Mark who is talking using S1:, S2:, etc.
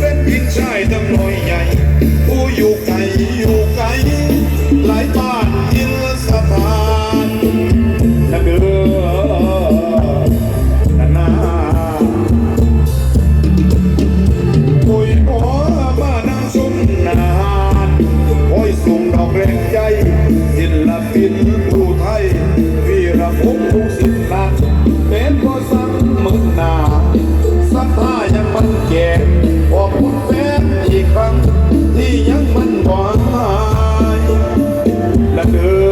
S1: เป็นหญิชายตั้งน้อยใหญ่ ผู้อยู่ไกลอยู่ไกลหลายบ้านอินสถานนะเดือนนาคุยหัวมานางชุมนานโอยส่งดอกแรงใจอินละปินผู้ไทยวีระพงษ์ผู้สิทธิ์ that.